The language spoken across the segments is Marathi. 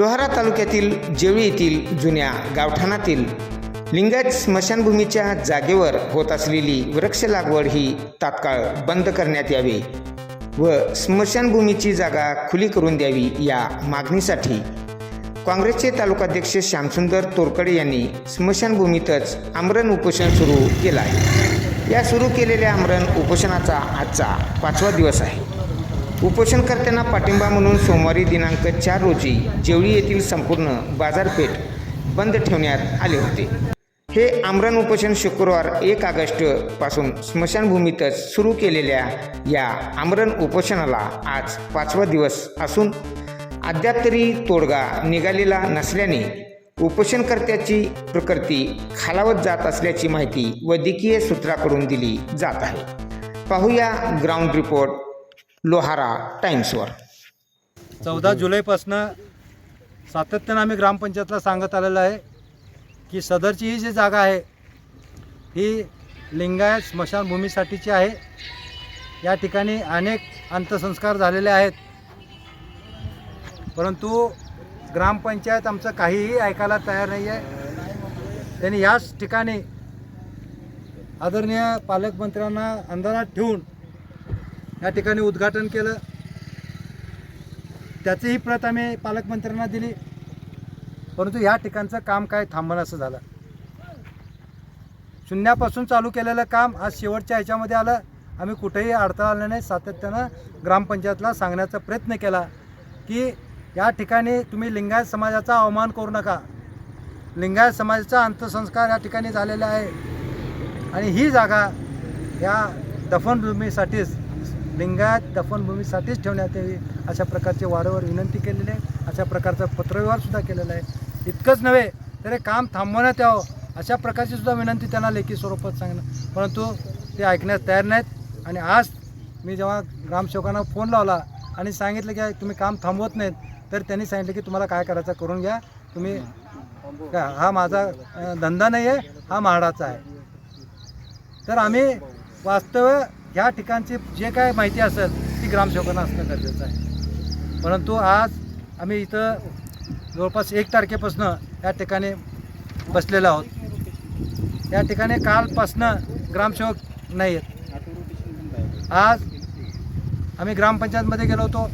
लोहारा तालुक्यातील जेवळी येथील जुन्या गावठाणातील लिंगायत स्मशानभूमीच्या जागेवर होत असलेली वृक्ष लागवड ही तात्काळ बंद करण्यात यावी व स्मशानभूमीची जागा खुली करून द्यावी या मागणीसाठी काँग्रेसचे तालुकाध्यक्ष श्यामसुंदर तोरकडे यांनी स्मशानभूमीतच आमरण उपोषण सुरू केलं आहे. या सुरू केलेल्या आमरण उपोषणाचा आजचा पाचवा दिवस आहे. उपोषणकर्त्यांना पाठिंबा म्हणून सोमवारी दिनांक चार रोजी जेवळी येथील संपूर्ण बाजारपेठ बंद ठेवण्यात आले होते. हे आमरण उपोषण शुक्रवार एक ऑगस्टपासून स्मशानभूमीतच सुरू केलेल्या या आमरण उपोषणाला आज पाचवा दिवस असून अद्याप तरी तोडगा निघालेला नसल्याने उपोषणकर्त्याची प्रकृती खालावत जात असल्याची माहिती वैद्यकीय सूत्राकडून दिली जात आहे. पाहूया ग्राउंड रिपोर्ट लोहारा टाइम्सवर. चौदा जुलैपासनं सातत्यानं आम्ही ग्रामपंचायतला सांगत आलेलं आहे की सदरची ही जी जागा आहे ही लिंगायत स्मशानभूमीसाठीची आहे. या ठिकाणी अनेक अंत्यसंस्कार झालेले आहेत. परंतु ग्रामपंचायत आमचं काहीही ऐकायला तयार नाही आहे त्यांनी याच ठिकाणी आदरणीय पालकमंत्र्यांना अंधारात ठेवून या ठिकाणी उद्घाटन केलं. त्याचीही प्रत आम्ही पालकमंत्र्यांना दिली. परंतु ह्या ठिकाणचं काम काय थांबणं असं झालं. शून्यापासून चालू केलेलं काम आज शेवटच्या ह्याच्यामध्ये आलं. आम्ही कुठेही अडथळा आला नाही. सातत्यानं ग्रामपंचायतला सांगण्याचा प्रयत्न केला की या ठिकाणी तुम्ही लिंगायत समाजाचा अवमान करू नका. लिंगायत समाजाचा अंत्यसंस्कार या ठिकाणी झालेला आहे. आणि ही जागा या दफनभूमीसाठीच लिंगायत दफनभूमीसाठीच ठेवण्यात यावी अशा प्रकारचे वारंवार विनंती केलेली आहे. अशा प्रकारचा पत्रव्यवहारसुद्धा केलेला आहे. इतकंच नव्हे तर हे काम थांबवण्यात यावं अशा प्रकारची सुद्धा विनंती त्यांना लेखी स्वरूपात सांगणं परंतु ते ऐकण्यास तयार नाहीत आणि आज मी जेव्हा ग्रामसेवकांना फोन लावला आणि सांगितलं की तुम्ही काम थांबवत नाहीत तर त्यांनी सांगितलं की तुम्हाला काय करायचं करून घ्या. तुम्ही हा माझा धंदा नाही आहे हा म्हाडाचा आहे. तर आम्ही वास्तव्य ह्या ठिकाणची जे काय माहिती असेल ती ग्रामसेवकांना असणं गरजेचं आहे. परंतु आज आम्ही इथं जवळपास एक तारखेपासनं या ठिकाणी बसलेलो आहोत. या ठिकाणी कालपासनं ग्रामसेवक नाही आहेत. आज आम्ही ग्रामपंचायतमध्ये गेलो होतो.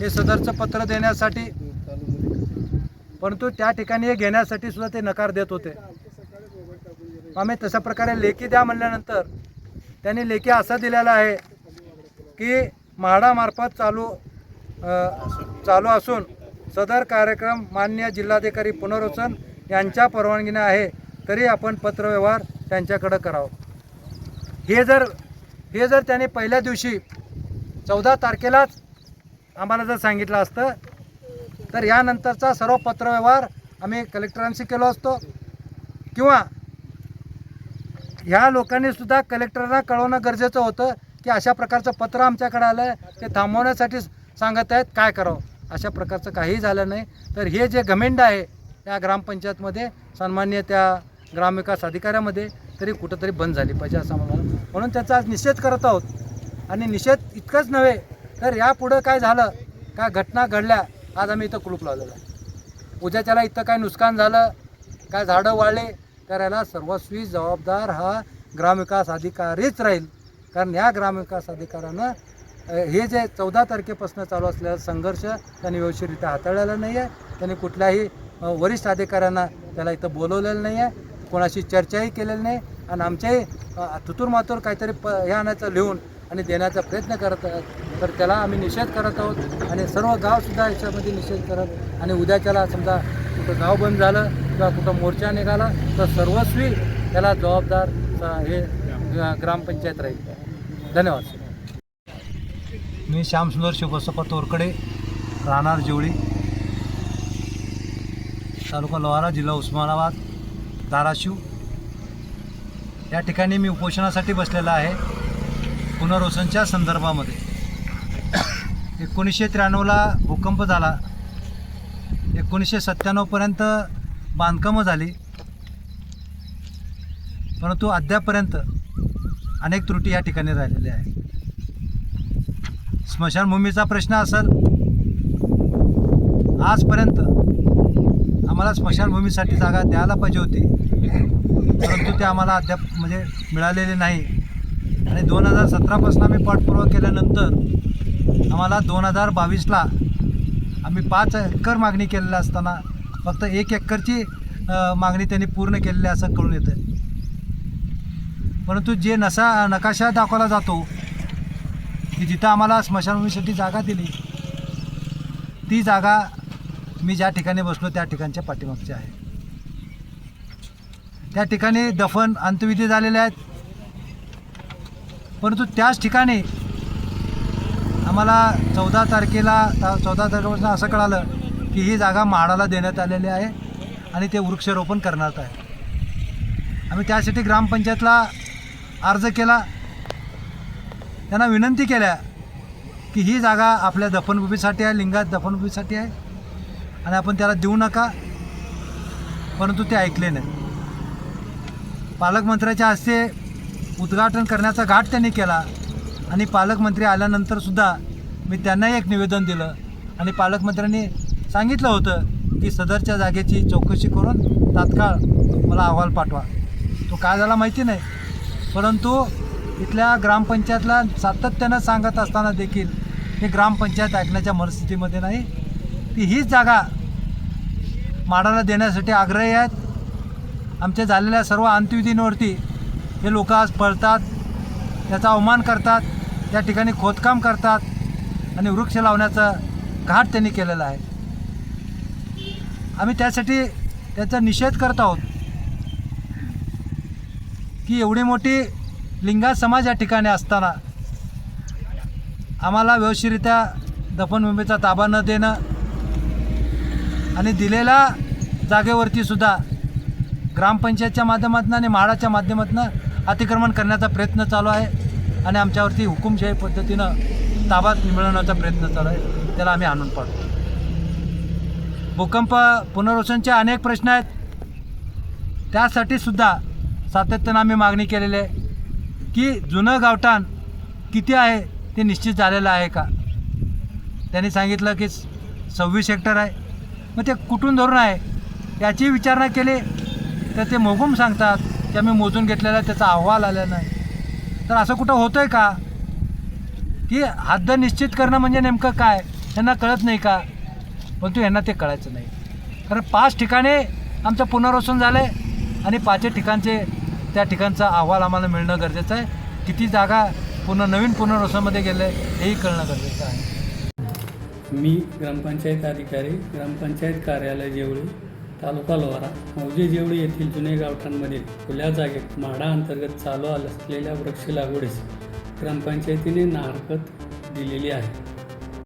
हे सदरचं पत्र देण्यासाठी परंतु त्या ठिकाणी हे घेण्यासाठी सुद्धा ते नकार देत होते. आम्ही तशा प्रकारे लेखी द्या म्हणल्यानंतर त्यांनी लेखी असा दिलेला आहे की म्हाडामार्फत चालू चालू असून सदर कार्यक्रम मान्य जिल्हाधिकारी पुनर्वसन यांच्या परवानगीने आहे तरी आपण पत्रव्यवहार त्यांच्याकडं करावं. हे जर हे जर त्यांनी पहिल्या दिवशी चौदा तारखेलाच आम्हाला जर सांगितलं असतं तर यानंतरचा सर्व पत्रव्यवहार आम्ही कलेक्टरांशी केलो असतो किंवा ह्या लोकांनी सुद्धा कलेक्टरला कळवणं गरजेचं होतं की अशा प्रकारचं पत्र आमच्याकडे आलं आहे ते थांबवण्यासाठी सांगत आहेत काय करावं? अशा प्रकारचं काहीही झालं नाही. तर हे जे घमेंड आहे त्या ग्रामपंचायतमध्ये सन्मान्य त्या ग्रामविकास अधिकाऱ्यामध्ये तरी कुठंतरी बंद झाली पाहिजे असं मला म्हणून त्याचा आज निषेध करत आहोत. आणि निषेध इतकंच नव्हे तर यापुढं काय झालं काय घटना घडल्या आज आम्ही इथं कुलूप लावलेलं आहे. उद्या त्याला इथं काय नुकसान झालं काय झाडं वाळले करायला सर्वस्वी जबाबदार हा ग्रामविकास अधिकारीच राहील. कारण या ग्रामविकास अधिकाऱ्यानं हे जे चौदा तारखेपासून चालू असलेला संघर्ष त्यांनी व्यवस्थितरित्या हाताळलेला नाही आहे त्यांनी कुठल्याही वरिष्ठ अधिकाऱ्यांना त्याला इथं बोलवलेलं नाही आहे कोणाशी चर्चाही केलेली नाही. आणि आमच्याही अ, तुतूर मातूर काहीतरी प हे आणायचं लिहून आणि देण्याचा प्रयत्न करत आहोत. तर त्याला आम्ही निषेध करत आहोत. आणि सर्व गावसुद्धा याच्यामध्ये निषेध करत आणि उद्याच्याला समजा कुठं गाव बंद झालं किंवा कुठं मोर्चा निघाला तर सर्वस्वी त्याला जबाबदार हे ग्रामपंचायत राहील. धन्यवाद मी श्यामसुंदर शिवबसप्पा तोरकडे राहणार जेवळी तालुका लोहारा जिल्हा उस्मानाबाद धाराशिव. या ठिकाणी मी उपोषणासाठी बसलेला आहे. पुनर्वसनच्या संदर्भामध्ये. एकोणीसशे त्र्याण्णवला भूकंप झाला. एकोणीसशे सत्त्याण्णवपर्यंत बांधकामं झाली. परंतु अद्यापपर्यंत अनेक त्रुटी या ठिकाणी राहिलेल्या आहेत. स्मशानभूमीचा प्रश्न असेल आजपर्यंत आम्हाला स्मशानभूमीसाठी जागा द्यायला पाहिजे होती. परंतु ते आम्हाला अद्याप म्हणजे मिळालेले नाही. आणि दोन हजार सतरापासून आम्ही पाठपुरावा केल्यानंतर आम्हाला दोन हजार बावीसला आम्ही पाच एकर मागणी केलेल्या असताना फक्त एक एकरची मागणी त्यांनी पूर्ण केलेली असं कळून येतं परंतु जे नसा नकाशा दाखवला जातो की जिथं आम्हाला स्मशानभूमीसाठी जागा दिली ती जागा मी ज्या ठिकाणी बसलो त्या ठिकाणच्या पाठीमागची आहे. त्या ठिकाणी दफन अंत्यविधी झालेले आहेत. परंतु त्याच ठिकाणी आम्हाला चौदा तारखेला चौदा तारखेपासून असं कळालं की ही जागा म्हाडाला देण्यात आलेली आहे आणि ते वृक्षारोपण करण्यात आहे. आम्ही त्यासाठी ग्रामपंचायतला अर्ज केला. त्यांना विनंती केल्या की ही जागा आपल्या दफनभूमीसाठी आहे लिंगात दफनभूमीसाठी आहे आणि आपण त्याला देऊ नका. परंतु ते ऐकले नाही. पालकमंत्र्याच्या हस्ते उद्घाटन करण्याचा घाट त्यांनी केला आणि पालकमंत्री आल्यानंतरसुद्धा मी त्यांनाही एक निवेदन दिलं आणि पालकमंत्र्यांनी सांगितलं होतं की सदरच्या जागेची चौकशी करून तात्काळ मला अहवाल पाठवा. तो काय झाला माहिती नाही. परंतु इथल्या ग्रामपंचायतला सातत्यानं सांगत असताना देखील हे ग्रामपंचायत ऐकण्याच्या मनस्थितीमध्ये नाही. ती हीच जागा माडाला देण्यासाठी आग्रही आहेत. आमच्या झालेल्या सर्व अंत्यविधींवरती हे लोक आज पळतात त्याचा अवमान करतात त्या ठिकाणी खोदकाम करतात आणि वृक्ष लावण्याचा घाट त्यांनी केलेला आहे. आम्ही त्यासाठी त्याचा निषेध करत आहोत की एवढी मोठी लिंगा समाज या ठिकाणी असताना आम्हाला व्यवस्थितरित्या दफनभूमीचा ताबा न देणं आणि दिलेल्या जागेवरतीसुद्धा ग्रामपंचायतच्या माध्यमातून आणि म्हाडाच्या माध्यमातून अतिक्रमण करण्याचा प्रयत्न चालू आहे आणि आमच्यावरती हुकुमशाही पद्धतीनं ताबा मिळवण्याचा प्रयत्न चालू आहे. त्याला आम्ही आणून पाडतो भूकंप पुनर्वसनचे अनेक प्रश्न आहेत. त्यासाठी सुद्धा सातत्यानं आम्ही मागणी केलेली आहे की जुनं गावठाण किती आहे ते निश्चित झालेलं आहे का? त्यांनी सांगितलं की सव्वीस हेक्टर आहे. मग ते कुठून धरून आहे? याची विचारणा केली तर ते मोगूम सांगतात की आम्ही मोजून घेतलेला त्याचा अहवाल आलेला नाही. तर असं कुठं होतं आहे का? की हद्द निश्चित करणं म्हणजे नेमकं काय? त्यांना कळत नाही का? परंतु यांना ते कळायचं नाही. कारण पाच ठिकाणी आमचं पुनर्वसन झालं आहे आणि पाचही ठिकाणचे त्या ठिकाणचा अहवाल आम्हाला मिळणं गरजेचं आहे. किती जागा पुन्हा नवीन पुनर्वसनमध्ये आहे हेही कळणं गरजेचं आहे. मी ग्रामपंचायत अधिकारी ग्रामपंचायत कार्यालय जेवळी तालुका लोहारा मौजे जेवळी येथील जुने गावठांमधील खुल्या जागेत म्हाडा अंतर्गत चालू असलेल्या वृक्ष लागवडीस ग्रामपंचायतीने नाहरकत दिलेली आहे.